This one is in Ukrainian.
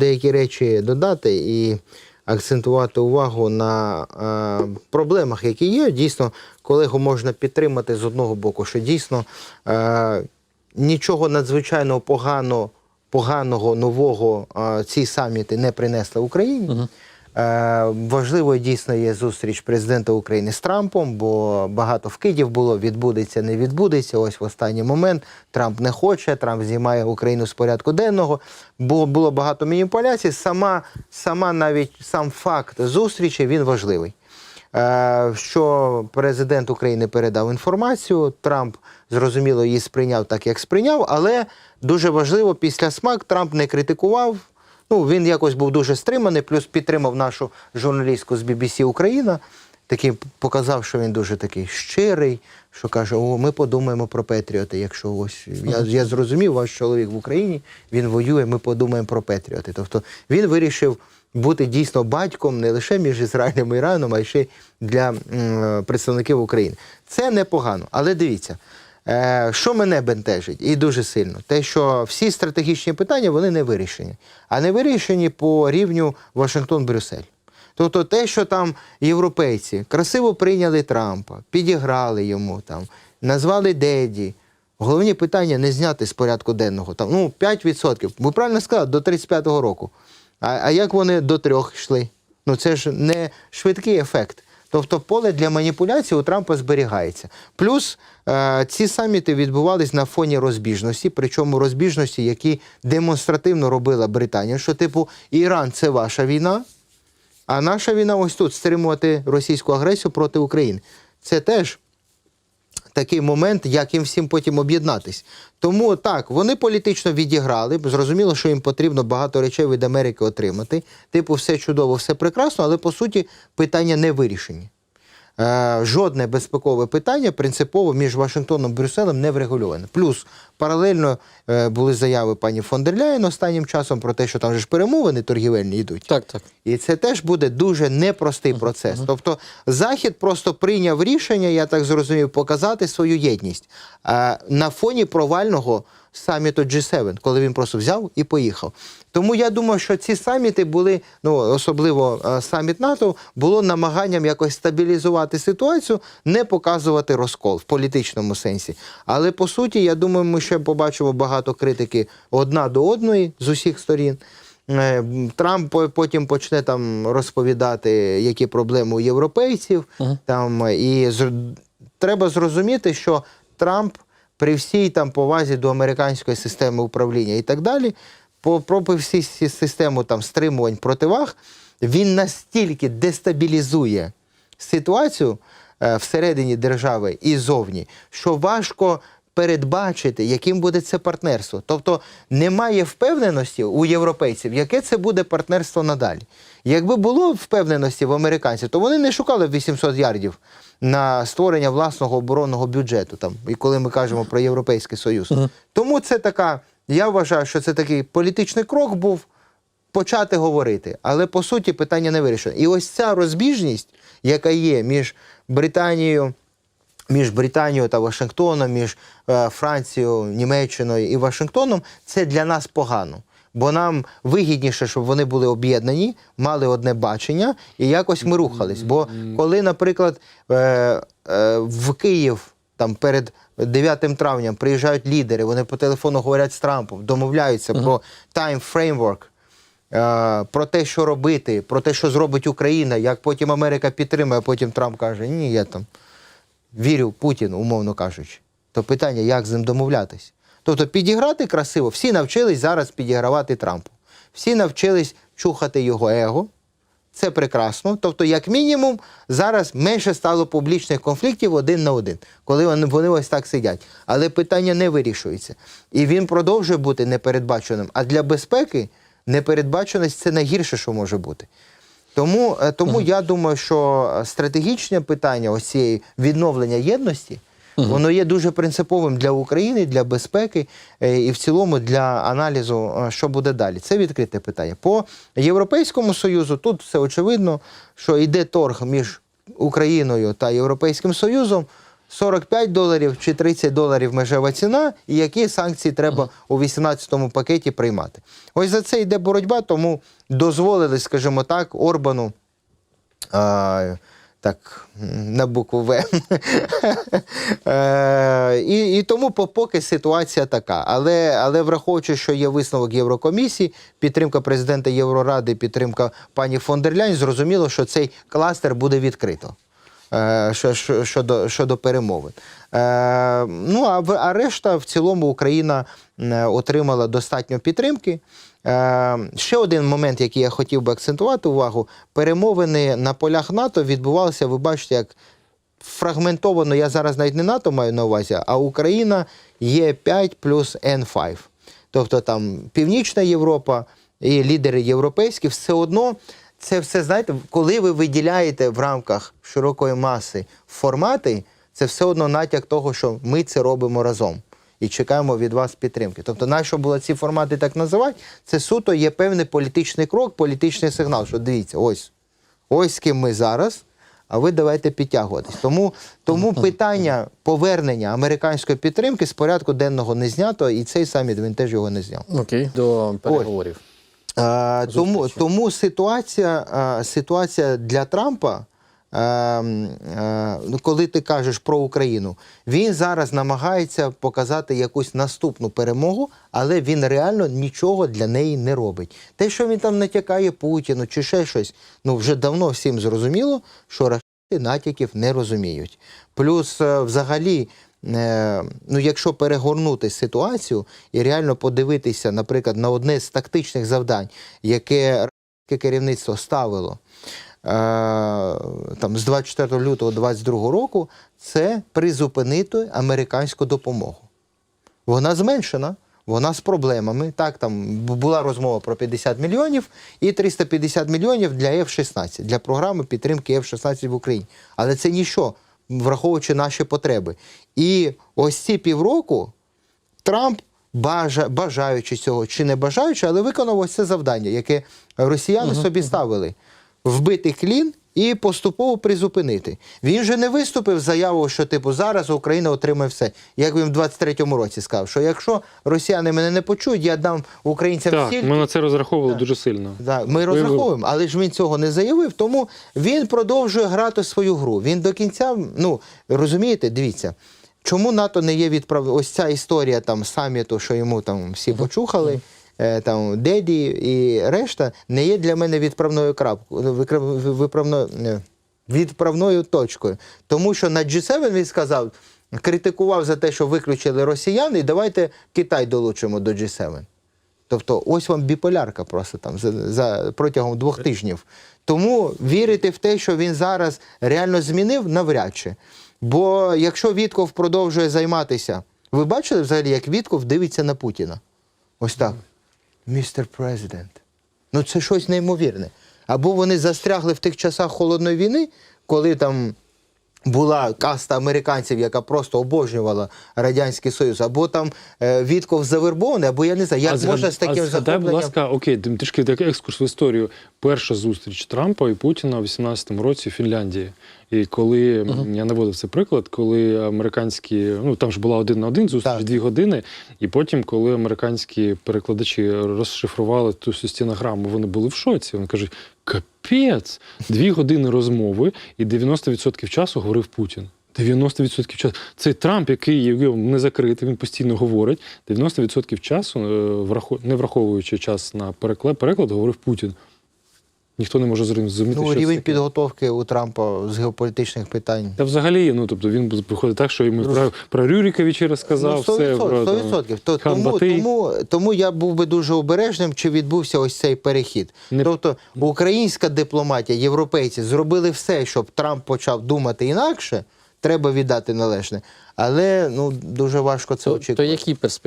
деякі речі додати і акцентувати увагу на е, проблемах, які є. Дійсно, колегу можна підтримати з одного боку, що дійсно е, нічого надзвичайно поганого, поганого нового е, ці саміти не принесли Україні. Е, Важливою дійсно є зустріч президента України з Трампом, бо багато вкидів було, відбудеться, не відбудеться. Ось в останній момент Трамп не хоче, Трамп знімає Україну з порядку денного. Було, було багато маніпуляцій. Сама, сама навіть сам факт зустрічі він важливий. Е, Що президент України передав інформацію, Трамп зрозуміло її сприйняв так, як сприйняв, але дуже важливо після смак Трамп не критикував. Ну, він якось був дуже стриманий, плюс підтримав нашу журналістку з BBC Україна. Такий показав, що він дуже такий щирий, що каже: О, ми подумаємо про Петріоти. Якщо ось я, я зрозумів, ваш чоловік в Україні, він воює, ми подумаємо про Петріоти. Тобто він вирішив бути дійсно батьком не лише між Ізраїлем і Іраном, а й ще й для м, представників України. Це непогано. Але дивіться, Е, Що мене бентежить і дуже сильно, те, що всі стратегічні питання вони не вирішені, а не вирішені по рівню Вашингтон-Брюссель. Тобто те, що там європейці красиво прийняли Трампа, підіграли йому там, назвали Деді. Головні питання не зняти з порядку денного. Там, ну, 5%. Ви правильно сказали, до 35-го року. А, а як вони до трьох йшли? Ну це ж не швидкий ефект. Тобто поле для маніпуляцій у Трампа зберігається. Плюс е, ці саміти відбувались на фоні розбіжності, причому розбіжності, які демонстративно робила Британія, що типу Іран це ваша війна, а наша війна ось тут стримувати російську агресію проти України. Це теж такий момент, як їм всім потім об'єднатись. Тому так, вони політично відіграли. Зрозуміло, що їм потрібно багато речей від Америки отримати. Типу, все чудово, все прекрасно, але по суті питання не вирішені. Е, жодне безпекове питання принципово між Вашингтоном і Брюсселем не врегульоване. Плюс паралельно е, були заяви пані фон дер Ляєн останнім часом про те, що там же ж перемовини торгівельні йдуть. Так, так. І це теж буде дуже непростий процес. Тобто Захід просто прийняв рішення, я так зрозумів, показати свою єдність а, на фоні провального саміту G7, коли він просто взяв і поїхав. Тому я думаю, що ці саміти були, ну особливо е, саміт НАТО, було намаганням якось стабілізувати ситуацію, не показувати розкол в політичному сенсі. Але по суті, я думаю, ми ще побачимо багато критики одна до одної з усіх сторін. Е, Трамп потім почне там розповідати, які проблеми у європейців. Там і з... треба зрозуміти, що Трамп при всій там повазі до американської системи управління і так далі, попри всі систему там стримувань противаг, він настільки дестабілізує ситуацію е, всередині держави і зовні, що важко передбачити, яким буде це партнерство. Тобто немає впевненості у європейців, яке це буде партнерство надалі. Якби було впевненості в американців, то вони не шукали б 800 ярдів на створення власного оборонного бюджету. Там, і коли ми кажемо про Європейський Союз. Тому це така, я вважаю, що це такий політичний крок був почати говорити, але по суті питання не вирішено. І ось ця розбіжність, яка є між Британією, між Британією та Вашингтоном, між е, Францією, Німеччиною і Вашингтоном, це для нас погано. Бо нам вигідніше, щоб вони були об'єднані, мали одне бачення, і якось ми рухались. Бо коли, наприклад, е, е, в Київ там перед 9 травня приїжджають лідери, вони по телефону говорять з Трампом, домовляються про time framework, е, про те, що робити, про те, що зробить Україна, як потім Америка підтримує, а потім Трамп каже, ні, я там вірю Путіну, умовно кажучи. То питання, як з ним домовлятись? Тобто підіграти красиво, всі навчились зараз підігравати Трампу. Всі навчились чухати його его. Це прекрасно. Тобто, як мінімум, зараз менше стало публічних конфліктів один на один, коли вони, вони ось так сидять. Але питання не вирішується. І він продовжує бути непередбаченим. А для безпеки непередбаченість це найгірше, що може бути. Тому, е, тому я думаю, що е, стратегічне питання ось цієї відновлення єдності, воно є дуже принциповим для України, для безпеки е, і в цілому для аналізу, е, що буде далі. Це відкрите питання. По Європейському Союзу тут все очевидно, що йде торг між Україною та Європейським Союзом. 45 доларів чи 30 доларів межева ціна, і які санкції треба у 18-му пакеті приймати. Ось за це йде боротьба, тому дозволили, скажімо так, Орбану. А, так, на букву В. Е, і, і тому поки ситуація така. Але, але враховуючи, що є висновок Єврокомісії, підтримка президента Євроради, підтримка пані фон дер Лянь, зрозуміло, що цей кластер буде відкрито. Е, що- що- щодо, щодо перемовин. Е, ну а, а решта в цілому Україна е, отримала достатньо підтримки. Ще один момент, який я хотів би акцентувати увагу: перемовини на полях НАТО відбувалися, ви бачите, як фрагментовано, я зараз навіть не НАТО маю на увазі, а Україна є 5 плюс N5. Тобто там Північна Європа і лідери європейські, все одно це все, знаєте, коли ви виділяєте в рамках широкої маси формати, це все одно натяк того, що ми це робимо разом. І чекаємо від вас підтримки. Тобто, нащо було ці формати так називати? Це суто є певний політичний крок, політичний сигнал. Що дивіться, ось ось з ким ми зараз, а ви давайте підтягуватись. Тому, тому питання повернення американської підтримки з порядку денного не знято, і цей саміт він теж його не зняв. Окей, до переговорів. А, тому, тому ситуація, ситуація для Трампа, а, м, а, ну, коли ти кажеш про Україну, він зараз намагається показати якусь наступну перемогу, але він реально нічого для неї не робить. Те, що він там натякає Путіну чи ще щось, ну вже давно всім зрозуміло, що рашисти натяків не розуміють. Плюс, е, взагалі. Е, ну, якщо перегорнути ситуацію і реально подивитися, наприклад, на одне з тактичних завдань, яке керівництво ставило е, там, з 24 лютого 2022 року, це призупинити американську допомогу. Вона зменшена, вона з проблемами. Так, там була розмова про 50 мільйонів і 350 мільйонів для F-16, для програми підтримки F-16 в Україні. Але це ніщо, враховуючи наші потреби. І ось ці півроку Трамп, бажа, бажаючи цього чи не бажаючи, але виконав ось це завдання, яке росіяни собі ставили: вбити клін і поступово призупинити. Він же не виступив з заявою, що типу зараз Україна отримає все. Як він в 23-му році сказав, що якщо росіяни мене не почують, я дам українцям Так, стільки. ми на це розраховували дуже сильно. Да, ми розраховуємо, але ж він цього не заявив, тому він продовжує грати свою гру. Він до кінця, ну розумієте, дивіться, чому НАТО не є відправ... Ось ця історія там саміту, що йому там всі почухали. Е, Там Деді і решта не є для мене відправною крапкою, виправною, е, відправною точкою. Тому що на G7 він сказав, критикував за те, що виключили росіян, і давайте Китай долучимо до G7. Тобто, ось вам біполярка просто там за, за протягом двох тижнів. Тому вірити в те, що він зараз реально змінив, навряд чи. Бо якщо Вітков продовжує займатися, ви бачили взагалі, як Вітков дивиться на Путіна? Ось так. Містер Президент. Ну це щось неймовірне. Або вони застрягли в тих часах холодної війни, коли там була каста американців, яка просто обожнювала Радянський Союз, або там е, Вітков завербований, або я не знаю, як згад- можна з таким а згадай, будь ласка, окей, трішки так екскурс в історію. Перша зустріч Трампа і Путіна у 18-му році в Фінляндії. І коли м, я наводив цей приклад, коли американські, ну там ж була один на один зустріч, Так. дві години, і потім, коли американські перекладачі розшифрували ту стінограму, вони були в шоці. Вони кажуть: капець, дві години розмови, і 90% часу говорив Путін. 90% часу. Цей Трамп, який його не закритий, він постійно говорить. 90% часу, е, не враховуючи час на переклад, переклад, говорив Путін. Ніхто не може зрозуміти, Ну, що це рівень таке. підготовки у Трампа з геополітичних питань. Та взагалі, ну тобто він приходить так, що йому про, про Рюріковича розказав, ну, 100%, все про 100%. То, тому, тому, тому я був би дуже обережним, чи відбувся ось цей перехід. Не- Тобто українська дипломатія, європейці зробили все, щоб Трамп почав думати інакше. Треба віддати належне. Але ну дуже важко це То, то очікувати. які перспективи?